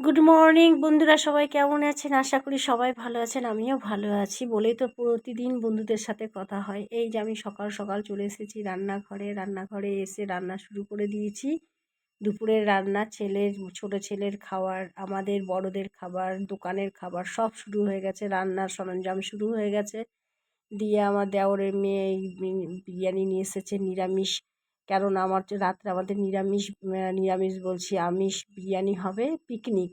Good morning বন্ধুরা সবাই কেমন আছেন? আশা করি সবাই ভালো আছেন, আমিও ভালো আছি। বলেই তো প্রতিদিন বন্ধুদের সাথে কথা হয়। এই যে আমি সকাল সকাল চলে এসেছি রান্নাঘরে রান্নাঘরে এসে রান্না শুরু করে দিয়েছি। দুপুরের রান্না, ছেলের, ছোট ছেলের খাবার আমাদের বড়দের খাবার, দোকানের খাবার সব শুরু হয়ে গেছে। রান্নার সরঞ্জাম শুরু হয়ে গেছে। দিয়ে আমার দেওরের মেয়ে বিরিয়ানি নিয়ে এসেছে, নিরামিষ কেননা আমার রাত্রে আমাদের নিরামিষ নিরামিষ বলছি, আমিষ বিরিয়ানি হবে পিকনিক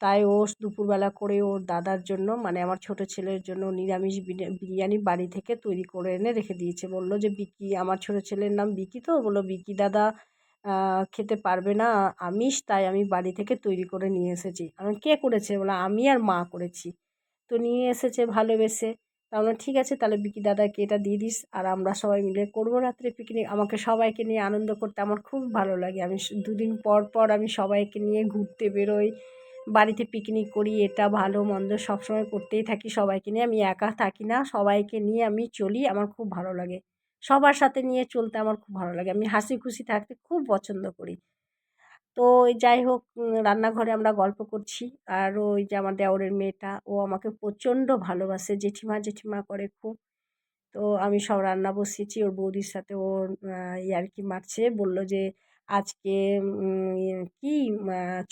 তাই ও দুপুরবেলা করে ওর দাদার জন্য মানে আমার ছোট ছেলের জন্য নিরামিষ বিরিয়ানি বাড়ি থেকে তৈরি করে এনে রেখে দিয়েছে। বলল যে, বিকি, আমার ছোট ছেলের নাম বিকি তো? বলল, বিকি দাদা খেতে পারবে না আমিষ, তাই আমি বাড়ি থেকে তৈরি করে নিয়ে এসেছি। আমি, কে করেছে? বলে আমি আর মা করেছি। তো নিয়ে এসেছে, ভালোবেসে। তা ঠিক আছে, তাহলে বিকি দাদাকে এটা দিয়ে দিস আর আমরা সবাই মিলে করব রাত্রে পিকনিক আমাকে সবাইকে নিয়ে আনন্দ করতে আমার খুব ভালো লাগে। আমি দুদিন পর পর আমি সবাইকে নিয়ে ঘুরতে বেরোই, বাড়িতে পিকনিক করি, এটা ভালো মন্দ সবসময় করতেই থাকি, সবাইকে নিয়ে। আমি একা থাকি না, সবাইকে নিয়ে আমি চলি, আমার খুব ভালো লাগে। সবার সাথে নিয়ে চলতে আমার খুব ভালো লাগে। আমি হাসি খুশি থাকতে খুব পছন্দ করি। তো যাই হোক রান্নাঘরে আমরা গল্প করছি। আর ওই যে আমার দেওরের মেয়েটা, ও আমাকে প্রচণ্ড ভালোবাসে, জেঠিমা জেঠিমা করে খুব। তো আমি সব রান্না বসিয়েছি, ওর বৌদির সাথে ওর ইয়ার্কি মারছে। বলল যে, আজকে কি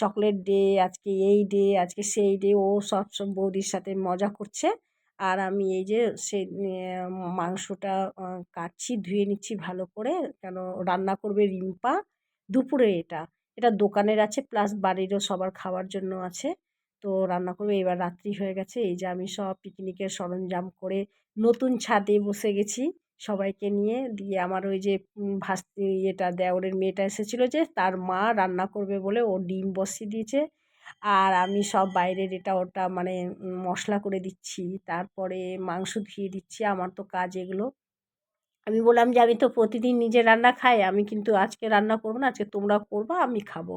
চকলেট ডে, আজকে এই ডে, আজকে সেই ডে। ও সব সব বৌদির সাথে মজা করছে। আর আমি এই যে সে মাংসটা কাটছি, ধুয়ে নিচ্ছি ভালো করে। কেন, রান্না করবে রিম্পা। দুপুরে এটা। এটা দোকানের আছে প্লাস বাড়িরও সবার খাওয়ার জন্য আছে। তো রান্না করবে, এবার রাত্রি হয়ে গেছে, এই যে আমি সব পিকনিকের সরঞ্জাম করে নতুন ছাদে বসে গেছি সবাইকে নিয়ে। দিয়ে আমার ওই যে ভাস্তি, ইয়েটা, দেওরের মেয়েটা এসেছিল যে, তার মা রান্না করবে বলে ও ডিম বসিয়ে দিয়েছে। আর আমি সব বাইরের এটা ওটা মানে মশলা করে দিচ্ছি, তারপরে মাংস ধুয়ে দিচ্ছি, আমার তো কাজ এগুলো। আমি বললাম যে, আমি তো প্রতিদিন নিজে রান্না খাই, আমি কিন্তু আজকে রান্না করব না, আজকে তোমরা করব, আমি খাব।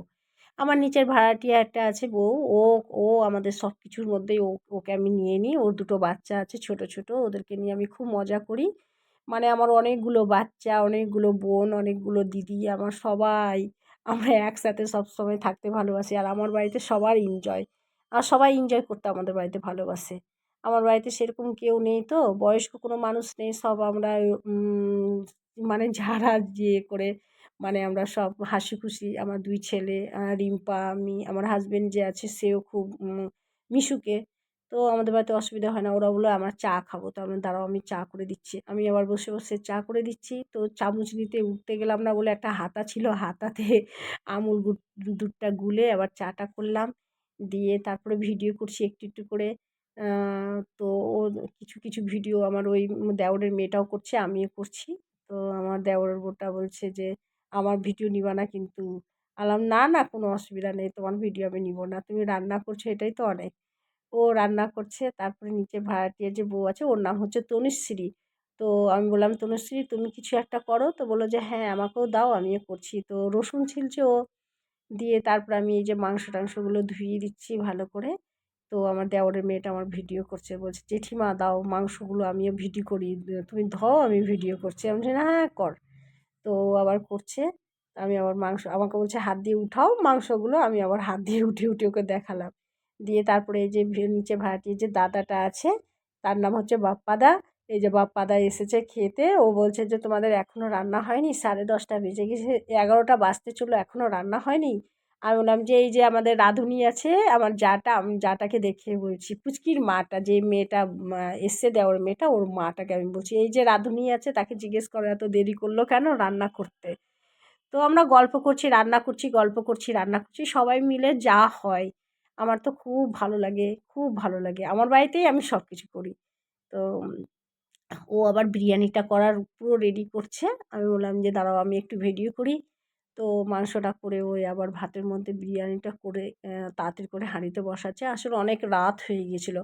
আমার নিচের ভাড়াটিয়া একটা আছে বউ, ও ও আমাদের সব কিছুর মধ্যেই ও, ওকে আমি নিয়ে নিই, ওর দুটো বাচ্চা আছে ছোট ছোট, ওদেরকে নিয়ে আমি খুব মজা করি। মানে আমার অনেকগুলো বাচ্চা, অনেকগুলো বোন, অনেকগুলো দিদি, আমার সবাই, আমরা একসাথে সবসময় থাকতে ভালোবাসি আর আমার বাড়িতে সবার এনজয় আর সবাই এনজয় করতে আমাদের বাড়িতে ভালোবাসে। আমার বাড়িতে সেরকম কেউ নেই তো। বয়স্ক কোনো মানুষ নেই। সব আমরা মানে যারা যে করে মানে আমরা সব হাসি খুশি আমার দুই ছেলে রিম্পা, আমি, আমার হাজব্যান্ড যে আছে সেও খুব মিশুকে। তো আমাদের বাড়িতে অসুবিধা হয় না। ওরা বলে আমরা চা খাব। তো আমরা, দাঁড়াও, আমি চা করে দিচ্ছি। আমি আবার বসে বসে চা করে দিচ্ছি। তো চামচ নিতে উঠতে গেলাম না বলে একটা হাতা ছিল। হাতাতে আমুল দুধটা গুলে আবার চাটা করলাম। দিয়ে তারপরে ভিডিও করছি একটু একটু করে। তো ও কিছু কিছু ভিডিও আমার ওই দেওরের মেয়েটাও করছে, আমিও করছি। তো আমার দেওরের বোটা বলছে যে, আমার ভিডিও নিবা না কিন্তু। আলাম, না না, কোনো অসুবিধা নেই, তোমার ভিডিও আমি নিব না, তুমি রান্না করছ, এটাই তো অনেক। ও রান্না করছে, তারপরে নিচে ভাড়াটিয়া যে বউ আছে, ওর নাম হচ্ছে তনুশ্রী। তো আমি বললাম, তনুশ্রী, তুমি কিছু একটা করো? তো বলল যে হ্যাঁ আমাকেও দাও, আমিও করছি। তো রসুন ছিলছে ও, দিয়ে তারপর আমি এই যে মাংস টাংসগুলো ধুয়ে দিচ্ছি ভালো করে। তো আমার দেওরের মেয়েটা আমার ভিডিও করছে। বলছে, জেঠিমা, দাও মাংসগুলো, আমিও ভিডিও করি। তুমি ধও, আমি ভিডিও করছি। আমি না হ্যাঁ কর। তো আবার করছে। আমি আবার মাংস, আমাকে বলছে, হাত দিয়ে উঠাও মাংসগুলো। আমি আবার হাত দিয়ে উঠে উঠে ওকে দেখালাম। দিয়ে তারপরে এই যে নিচে ভাড়াটির যে দাদাটা আছে, তার নাম হচ্ছে বাপ্পাদা। এই যে বাপ্পাদা এসেছে খেতে। ও বলছে যে, তোমাদের এখনও রান্না হয়নি? সাড়ে দশটা বেজে গেছে। এগারোটা বাজতে চলো এখনও রান্না হয়নি? আমি বললাম যে, এই যে আমাদের রাঁধুনি আছে, আমার যাটা, আমি যাটাকে দেখে বলছি, পুচকির মাটা, যে মেয়েটা এসছে দেওয়ার মেয়েটা, ওর মাটাকে আমি বলছি, এই যে রাঁধুনি আছে, তাকে জিজ্ঞেস করো, এত দেরি করল কেন রান্না করতে? তো আমরা গল্প করছি, রান্না করছি, গল্প করছি, রান্না করছি, সবাই মিলে যা হয়, আমার তো খুব ভালো লাগে, খুব ভালো লাগে। আমার বাড়িতেই আমি সব কিছু করি। তো ও আবার বিরিয়ানিটা করার পুরো রেডি করছে। আমি বললাম যে, দাঁড়াও, আমি একটু ভিডিও করি। তো মাংসটা করে ওই আবার ভাতের মধ্যে বিরিয়ানিটা করে তাড়াতাড়ি করে হাঁড়িতে বসাচ্ছে। আসলে অনেক রাত হয়ে গিয়েছিল।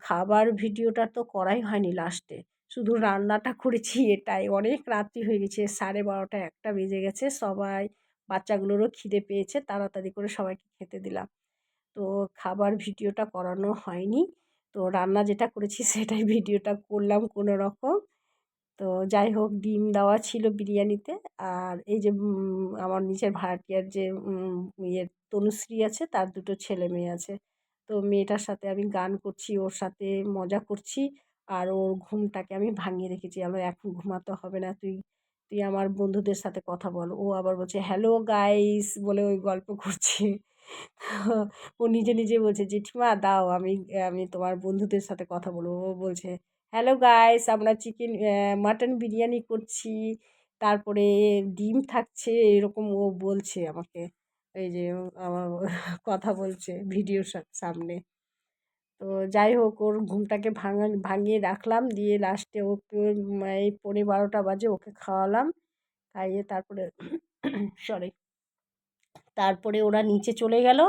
খাবার ভিডিওটা তো করাই হয়নি লাস্টে শুধু রান্নাটা করেছি এটাই। অনেক রাত্রি হয়ে গেছে, সাড়ে বারোটা একটা বেজে গেছে। সবাই, বাচ্চাগুলোরও খিদে পেয়েছে। তাড়াতাড়ি করে সবাইকে খেতে দিলাম। তো খাবার ভিডিওটা করানো হয়নি। তো রান্না যেটা করেছি সেটাই ভিডিওটা করলাম কোনো রকম তো যাই হোক, ডিম দেওয়া ছিল বিরিয়ানিতে। আর এই যে আমার নিচের ভাড়াটিয়ার যে ইয়ে তনুশ্রী আছে, তার দুটো ছেলে মেয়ে আছে। তো মেয়েটার সাথে আমি গান করছি, ওর সাথে মজা করছি। আর ওর ঘুমটাকে আমি ভাঙিয়ে রেখেছি। আমার এখন ঘুমাতে হবে না। তুই তুই আমার বন্ধুদের সাথে কথা বল। ও আবার বলছে, হ্যালো গাইস বলে ওই গল্প করছে। ও নিজে নিজে বলছে, জেঠিমা, দাও, আমি আমি তোমার বন্ধুদের সাথে কথা বলব। ও বলছে হ্যালো গাইস আমরা চিকেন মাটন বিরিয়ানি করছি। তারপরে ডিম থাকছে, এরকম ও বলছে আমাকে। এই যে আমার কথা বলছে ভিডিওর সামনে। তো যাই হোক, ওর ঘুমটাকে ভাঙা, ভাঙিয়ে রাখলাম। দিয়ে লাস্টে ওকে এই পনেরো বারোটা বাজে ওকে খাওয়ালাম। খাইয়ে তারপরে সরি তারপরে ওরা নিচে চলে গেল।